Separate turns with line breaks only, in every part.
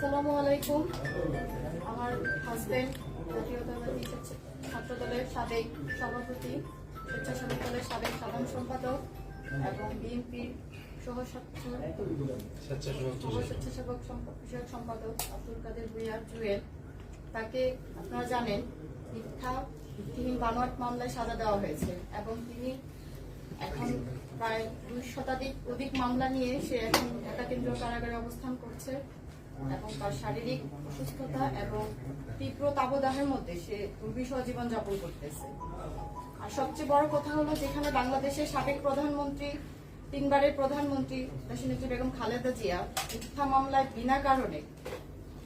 আসসালামু আলাইকুম আমার হাজবেন্ড জাতীয়তাবাদী ছাত্র দলের সাবেক সভাপতি স্বেচ্ছাসেবক দলের সাবেক সাধারণ সম্পাদক এবং বিএনপির সহ
স্বেচ্ছাসেবক
বিষয়ক সম্পাদক আব্দুল কাদের ভুইয়া জুয়েল তাকে আপনারা জানেন মিথ্যা তিনি বানোয়াট মামলায় সাজা দেওয়া হয়েছে এবং তিনি এখন প্রায় দুই শতাধিক অধিক মামলা নিয়ে সে এখন ঢাকা কেন্দ্রীয় কারাগারে অবস্থান করছে এবং তার শারীরিক অসুস্থতা এবং তীব্র তাবদাহের মধ্যে সে দুর্বিষহ জীবনযাপন করতেছে আর সবচেয়ে বড় কথা হলো যেখানে বাংলাদেশের সাবেক প্রধানমন্ত্রী তিনবারের প্রধানমন্ত্রী দাসিনেত্রী বেগম খালেদা জিয়া মিথ্যা মামলায় বিনা কারণে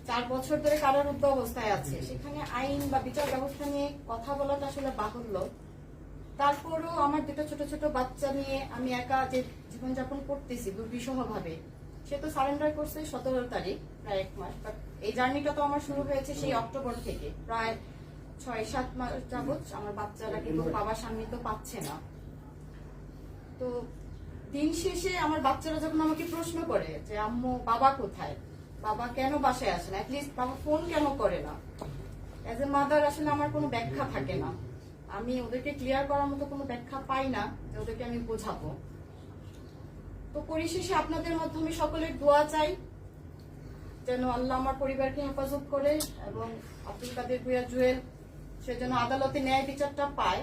চার বছর ধরে কারারুদ্ধ অবস্থায় আছে সেখানে আইন বা বিচার ব্যবস্থা নিয়ে কথা বলাটা আসলে বাহুল্য তারপরও আমার দুটো ছোট ছোট বাচ্চা নিয়ে আমি একা যে জীবনযাপন করতেছি দুর্বিষহ ভাবে সে তো সারেন্ডার করছে সতেরো তারিখ প্রায় এক মাস এই জার্নিটা তো আমার শুরু হয়েছে সেই অক্টোবর থেকে প্রায় ছয় সাত মাস যাবৎ আমার বাচ্চারা কিন্তু বাবার তো পাচ্ছে না তো দিন শেষে আমার বাচ্চারা যখন আমাকে প্রশ্ন করে যে আম্মু বাবা কোথায় বাবা কেন বাসায় আসে না অ্যাটলিস্ট বাবা ফোন কেন করে না অ্যাজ এ মাদার আসলে আমার কোনো ব্যাখ্যা থাকে না আমি ওদেরকে ক্লিয়ার করার মতো কোনো ব্যাখ্যা পাই না যে ওদেরকে আমি বোঝাবো তো পরিশেষে আপনাদের মাধ্যমে সকলের দোয়া চাই যেন আল্লাহ আমার পরিবারকে হেফাজত করে এবং আব্দুল কাদের ভুয়া জুয়েল সে যেন আদালতে ন্যায় বিচারটা পায়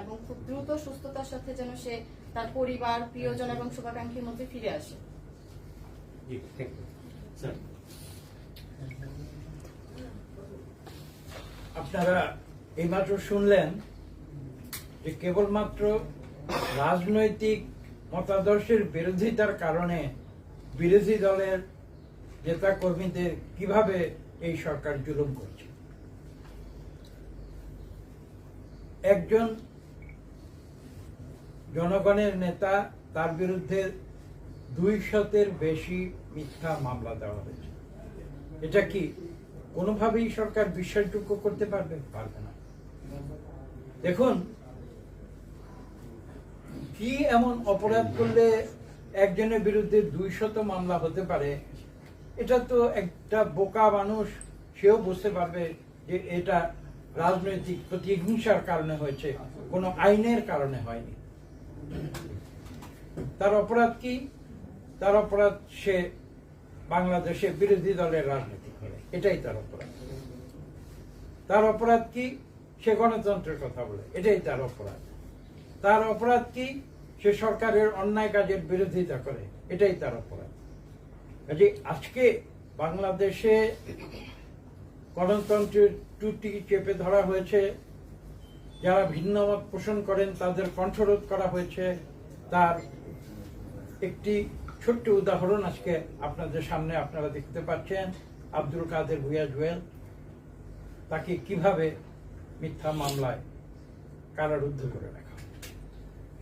এবং খুব দ্রুত সুস্থতার সাথে যেন সে তার পরিবার প্রিয়জন এবং শুভাকাঙ্ক্ষীর মধ্যে ফিরে আসে
আপনারা এইমাত্র শুনলেন যে কেবলমাত্র রাজনৈতিক মতাদর্শের বিরোধিতার কারণে বিরোধী দলের নেতা কর্মীদের কিভাবে এই সরকার জুলুম করছে একজন জনগণের নেতা তার বিরুদ্ধে দুই শতের বেশি মিথ্যা মামলা দেওয়া হয়েছে এটা কি কোনোভাবেই সরকার বিশ্বাসযোগ্য করতে পারবে পারবে না দেখুন কি এমন অপরাধ করলে একজনের বিরুদ্ধে দুই শত মামলা হতে পারে এটা তো একটা বোকা মানুষ সেও বুঝতে পারবে যে এটা রাজনৈতিক প্রতিহিংসার কারণে হয়েছে কোনো আইনের কারণে হয়নি তার অপরাধ কি তার অপরাধ সে বাংলাদেশে বিরোধী দলের রাজনীতি করে এটাই তার অপরাধ তার অপরাধ কি সে গণতন্ত্রের কথা বলে এটাই তার অপরাধ তার অপরাধ কি সে সরকারের অন্যায় কাজের বিরোধিতা করে এটাই তার অপরাধ কাজে আজকে বাংলাদেশে গণতন্ত্রের ত্রুটি চেপে ধরা হয়েছে যারা ভিন্নমত পোষণ করেন তাদের কণ্ঠরোধ করা হয়েছে তার একটি ছোট্ট উদাহরণ আজকে আপনাদের সামনে আপনারা দেখতে পাচ্ছেন আব্দুল কাদের ভুয়া জুয়েল তাকে কিভাবে মিথ্যা মামলায় কারারুদ্ধ করে রাখা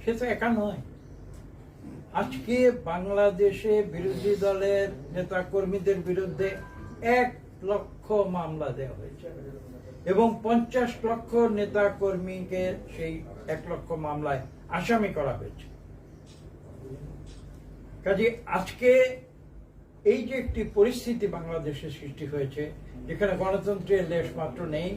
সে তো একা নয় আজকে বাংলাদেশে বিরোধী দলের নেতা কর্মীদের বিরুদ্ধে এক লক্ষ মামলা দেওয়া হয়েছে এবং পঞ্চাশ লক্ষ নেতা কর্মীকে সেই এক লক্ষ মামলায় আসামি করা হয়েছে কাজে আজকে এই যে একটি পরিস্থিতি বাংলাদেশে সৃষ্টি হয়েছে যেখানে গণতন্ত্রের লেশ মাত্র নেই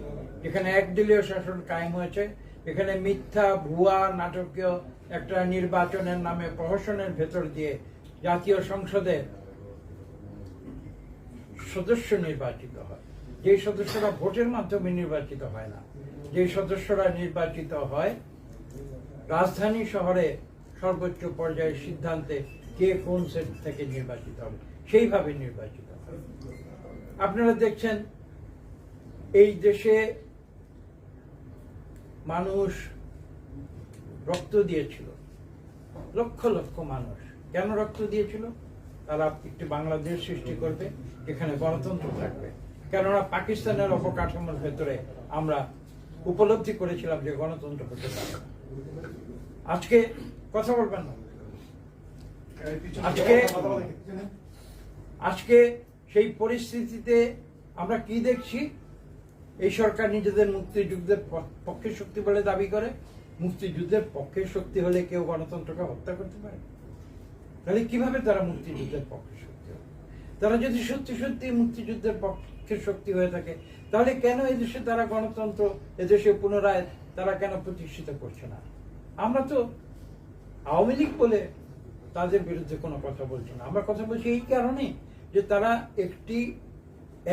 যেখানে একদলীয় শাসন কায়েম হয়েছে এখানে মিথ্যা ভুয়া নাটকীয় একটা নির্বাচনের নামে প্রহসনের ভেতর দিয়ে জাতীয় সংসদে সদস্য নির্বাচিত হয় যে সদস্যরা ভোটের মাধ্যমে নির্বাচিত হয় না যে সদস্যরা নির্বাচিত হয় রাজধানী শহরে সর্বোচ্চ পর্যায়ের সিদ্ধান্তে কে কোন সেট থেকে নির্বাচিত হবে সেইভাবে নির্বাচিত হবে আপনারা দেখছেন এই দেশে মানুষ রক্ত দিয়েছিল লক্ষ লক্ষ মানুষ কেন রক্ত দিয়েছিল তারা একটি বাংলাদেশ সৃষ্টি করবে এখানে গণতন্ত্র থাকবে কেননা পাকিস্তানের অপকাঠামোর ভেতরে আমরা উপলব্ধি করেছিলাম যে গণতন্ত্র হতে পারে আজকে কথা বলবেন না আজকে আজকে সেই পরিস্থিতিতে আমরা কি দেখছি এই সরকার নিজেদের মুক্তিযুদ্ধের পক্ষে শক্তি বলে দাবি করে মুক্তিযুদ্ধের পক্ষে শক্তি হলে কেউ গণতন্ত্রকে হত্যা করতে পারে তাহলে কিভাবে তারা মুক্তিযুদ্ধের পক্ষে শক্তি হবে তারা যদি সত্যি সত্যি মুক্তিযুদ্ধের পক্ষে শক্তি হয়ে থাকে তাহলে কেন এদেশে তারা গণতন্ত্র এদেশে পুনরায় তারা কেন প্রতিষ্ঠিত করছে না আমরা তো আওয়ামী লীগ বলে তাদের বিরুদ্ধে কোনো কথা বলছি না আমরা কথা বলছি এই কারণে যে তারা একটি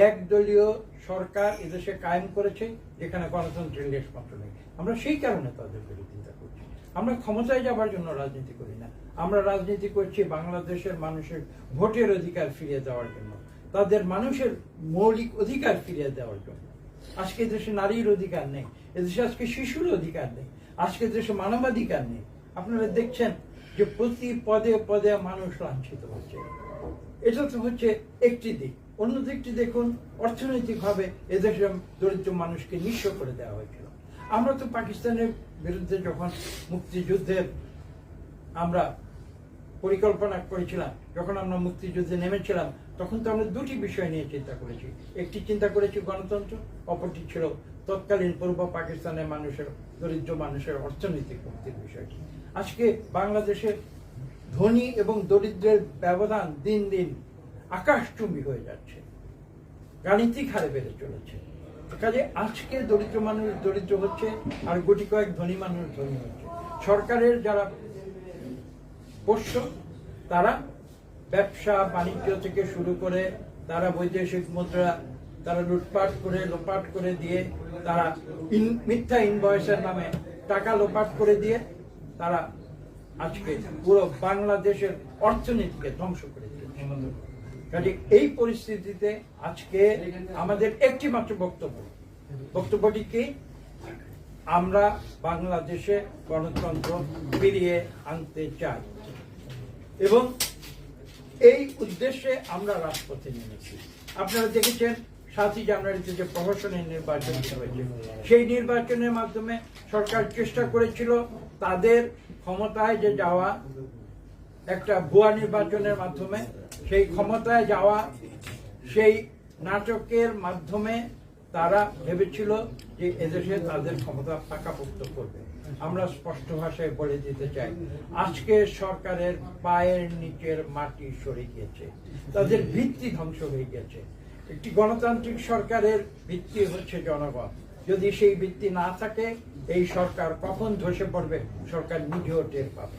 একদলীয় সরকার এদেশে কায়েম করেছে যেখানে গণতন্ত্রের লেশমাত্র নেই আমরা সেই কারণে তাদের বিরুদ্ধে করছি আমরা ক্ষমতায় যাবার জন্য রাজনীতি করি না আমরা রাজনীতি করছি বাংলাদেশের মানুষের ভোটের অধিকার ফিরিয়ে দেওয়ার জন্য তাদের মানুষের মৌলিক অধিকার ফিরিয়ে দেওয়ার জন্য আজকে দেশে নারীর অধিকার নেই এদেশে আজকে শিশুর অধিকার নেই আজকে দেশে মানবাধিকার নেই আপনারা দেখছেন যে প্রতি পদে পদে মানুষ লাঞ্ছিত হচ্ছে এটা তো হচ্ছে একটি দিক অন্য দিকটি দেখুন অর্থনৈতিকভাবে এদেশের দরিদ্র মানুষকে নিঃস্ব করে দেওয়া হয়েছিল আমরা তো পাকিস্তানের বিরুদ্ধে যখন মুক্তিযুদ্ধের আমরা পরিকল্পনা করেছিলাম যখন আমরা মুক্তিযুদ্ধে নেমেছিলাম তখন তো আমরা দুটি বিষয় নিয়ে চিন্তা করেছি একটি চিন্তা করেছি গণতন্ত্র অপরটি ছিল তৎকালীন পূর্ব পাকিস্তানের মানুষের দরিদ্র মানুষের অর্থনৈতিক মুক্তির বিষয়টি আজকে বাংলাদেশে ধনী এবং দরিদ্রের ব্যবধান দিন দিন আকাশচুম্বী হয়ে যাচ্ছে গাণিতিক হারে বেড়ে চলেছে কাজে আজকে দরিদ্র মানুষ দরিদ্র হচ্ছে আর গুটি কয়েক ধনী মানুষ ধনী হচ্ছে সরকারের যারা পোষ্য তারা ব্যবসা বাণিজ্য থেকে শুরু করে তারা বৈদেশিক মুদ্রা তারা লুটপাট করে লোপাট করে দিয়ে তারা মিথ্যা ইনভয়েসের নামে টাকা লোপাট করে দিয়ে তারা আজকে পুরো বাংলাদেশের অর্থনীতিকে ধ্বংস করে দিয়েছে কাজে এই পরিস্থিতিতে আজকে আমাদের একটি মাত্র বক্তব্য বক্তব্যটি কি আমরা বাংলাদেশে গণতন্ত্র ফিরিয়ে আনতে চাই এবং এই উদ্দেশ্যে আমরা রাজপথে নেমেছি আপনারা দেখেছেন সাতই জানুয়ারিতে যে প্রহসনের নির্বাচন হয়েছে সেই নির্বাচনের মাধ্যমে সরকার চেষ্টা করেছিল তাদের ক্ষমতায় যে যাওয়া একটা ভুয়া নির্বাচনের মাধ্যমে সেই ক্ষমতায় যাওয়া সেই নাটকের মাধ্যমে তারা ভেবেছিল যে এদেশে তাদের ক্ষমতা পাকাপুক্ত করবে আমরা স্পষ্ট ভাষায় বলে দিতে চাই আজকে সরকারের পায়ের নিচের মাটি সরে গিয়েছে তাদের ভিত্তি ধ্বংস হয়ে গেছে একটি গণতান্ত্রিক সরকারের ভিত্তি হচ্ছে জনগণ যদি সেই ভিত্তি না থাকে এই সরকার কখন ধসে পড়বে সরকার নিজেও টের পাবে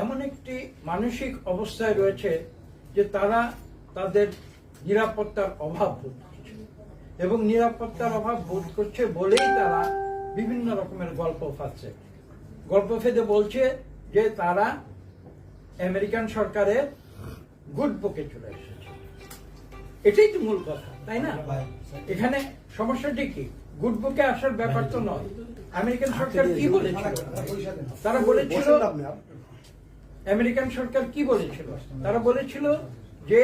এমন একটি মানসিক অবস্থায় রয়েছে যে তারা তাদের নিরাপত্তার অভাব বোধ করছে এবং নিরাপত্তার অভাব বোধ করছে বলেই তারা বিভিন্ন রকমের গল্প ফাঁসছে গল্প ফেঁদে বলছে যে তারা আমেরিকান সরকারের গুড বুকে চলে এসেছে এটাই তো মূল কথা তাই না এখানে সমস্যাটি কি গুড বুকে আসার ব্যাপার তো নয় আমেরিকান সরকার কি বলেছিল তারা বলেছিল আমেরিকান সরকার কি বলেছিল তারা বলেছিল যে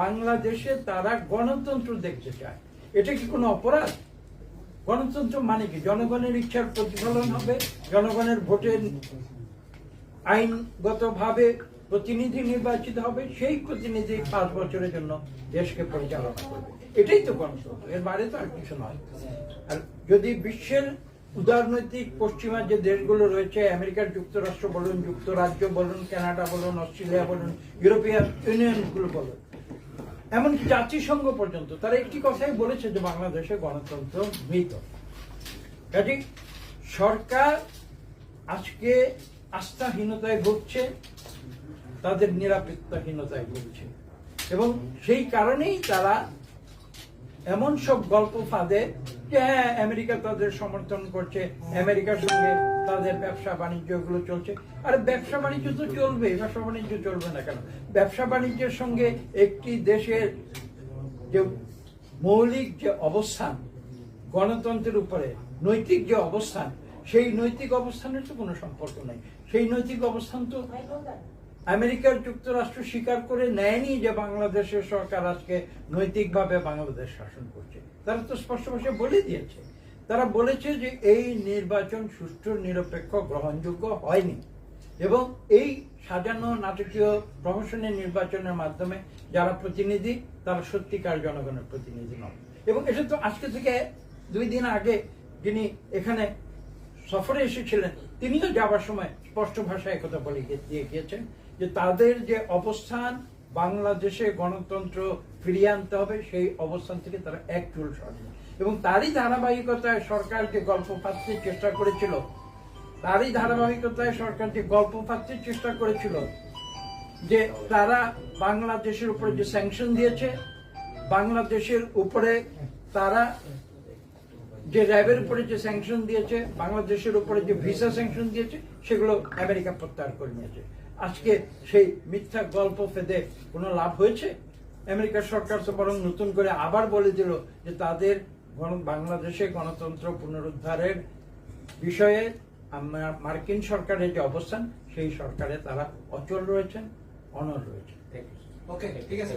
বাংলাদেশে তারা গণতন্ত্র দেখতে চায় এটা কি কোনো অপরাধ গণতন্ত্র মানে কি জনগণের ইচ্ছার প্রতিফলন হবে জনগণের ভোটের আইনগতভাবে প্রতিনিধি নির্বাচিত হবে সেই প্রতিনিধি পাঁচ বছরের জন্য দেশকে পরিচালনা করবে এটাই তো গণতন্ত্র এর বাইরে তো আর কিছু নয় আর যদি বিশ্বের উদারনৈতিক পশ্চিমা যে দেশগুলো রয়েছে আমেরিকার যুক্তরাষ্ট্র বলুন যুক্তরাজ্য বলুন কানাডা বলুন অস্ট্রেলিয়া বলুন ইউরোপিয়ান ইউনিয়নগুলো বলুন এমনকি জাতিসংঘ পর্যন্ত তারা একটি কথাই বলেছে যে বাংলাদেশে গণতন্ত্র মৃত কাজে সরকার আজকে আস্থাহীনতায় ভুগছে তাদের নিরাপত্তাহীনতায় ভুগছে এবং সেই কারণেই তারা এমন সব গল্প ফাঁদে যে হ্যাঁ আমেরিকা তাদের সমর্থন করছে আমেরিকার সঙ্গে তাদের ব্যবসা বাণিজ্য গুলো চলছে আর ব্যবসা বাণিজ্য তো চলবে ব্যবসা বাণিজ্য চলবে না কেন ব্যবসা বাণিজ্যের সঙ্গে একটি দেশের যে মৌলিক যে অবস্থান গণতন্ত্রের উপরে নৈতিক যে অবস্থান সেই নৈতিক অবস্থানের তো কোনো সম্পর্ক নাই সেই নৈতিক অবস্থান তো আমেরিকার যুক্তরাষ্ট্র স্বীকার করে নেয়নি যে বাংলাদেশের সরকার আজকে নৈতিকভাবে বাংলাদেশ শাসন করছে তারা তো স্পষ্ট ভাষায় বলে দিয়েছে তারা বলেছে যে এই নির্বাচন সুষ্ঠু নিরপেক্ষ গ্রহণযোগ্য হয়নি এবং এই সাজানো নাটকীয় প্রহসনের নির্বাচনের মাধ্যমে যারা প্রতিনিধি তারা সত্যিকার জনগণের প্রতিনিধি নন এবং এসে তো আজকে থেকে দুই দিন আগে যিনি এখানে সফরে এসেছিলেন তিনিও যাবার সময় স্পষ্ট ভাষায় কথা বলে দিয়ে গিয়েছেন যে তাদের যে অবস্থান বাংলাদেশে গণতন্ত্র ফিরিয়ে আনতে হবে সেই অবস্থান থেকে তারা এক চুল সরেনি এবং তারই ধারাবাহিকতায় সরকার যে গল্প ফাঁসতে চেষ্টা করেছিল তারই ধারাবাহিকতায় সরকার যে গল্প ফাঁসতে চেষ্টা করেছিল যে তারা বাংলাদেশের উপরে যে স্যাংশন দিয়েছে বাংলাদেশের উপরে তারা যে র্যাবের উপরে যে স্যাংশন দিয়েছে বাংলাদেশের উপরে যে ভিসা স্যাংশন দিয়েছে সেগুলো আমেরিকা প্রত্যাহার করে নিয়েছে আজকে সেই মিথ্যা গল্প ফেদে কোনো লাভ হয়েছে আমেরিকা সরকার তো বরং নতুন করে আবার বলে দিল যে তাদের বাংলাদেশে গণতন্ত্র পুনরুদ্ধারের বিষয়ে মার্কিন সরকারের যে অবস্থান সেই সরকারে তারা অচল রয়েছেন অনল রয়েছেন ওকে ঠিক আছে